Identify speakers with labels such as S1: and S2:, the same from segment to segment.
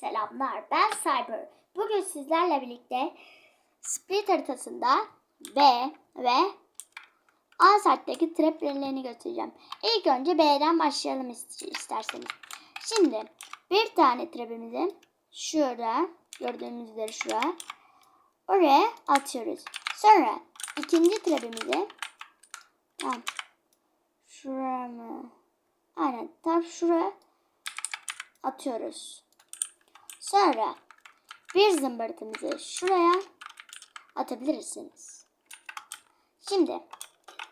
S1: Selamlar ben Cyber. Bugün sizlerle birlikte Split haritasında B ve A saatteki traplerini göstereceğim. İlk önce B'den başlayalım ist- isterseniz. Şimdi bir tane trapimizi şurada gördüğünüz üzere şuraya oraya atıyoruz. Sonra ikinci trapimizi tam şuraya mı? Aynen tam şuraya atıyoruz. Sonra bir zımbırtımızı şuraya atabilirsiniz. Şimdi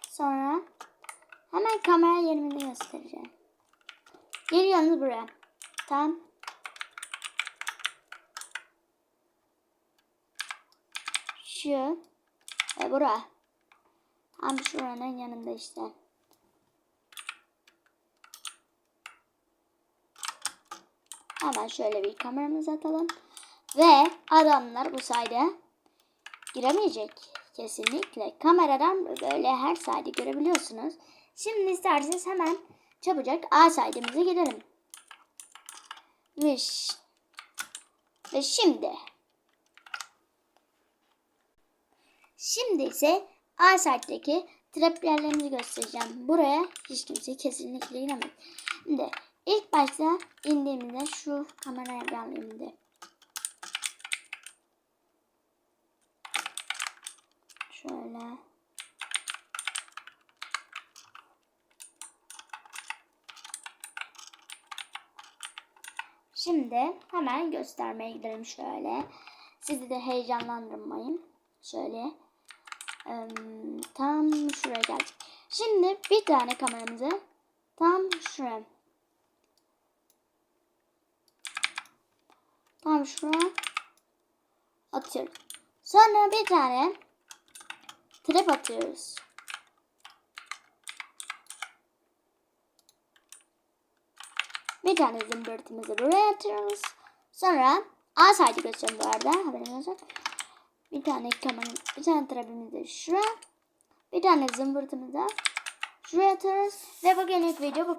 S1: sonra hemen kamera yerimizi göstereceğim. Geliyorsunuz buraya. Tam şu ve bura. Tam şuranın yanında işte. Hemen şöyle bir kameramızı atalım. Ve adamlar bu sayede giremeyecek. Kesinlikle. Kameradan böyle her sayede görebiliyorsunuz. Şimdi isterseniz hemen çabucak A saydemize gidelim. Ve, ve şimdi Şimdi ise A site'deki trap yerlerimizi göstereceğim. Buraya hiç kimse kesinlikle giremez. Şimdi ilk başta indiğimizde şu kameraya bir alayım de. Şöyle. Şimdi hemen göstermeye gidelim şöyle. Sizi de heyecanlandırmayın. Şöyle. Tam şuraya geldik. Şimdi bir tane kameramızı tam şuraya. Tam şuraya atıyoruz. Sonra bir tane trap atıyoruz. Bir tane zımbırtımızı buraya atıyoruz. Sonra A saydı göstereyim bu arada. Haberiniz olsun. Bir tane kamera, bir tane trapimizi şuraya. Bir tane zımbırtımızı şuraya atıyoruz. Ve bugünlük video bu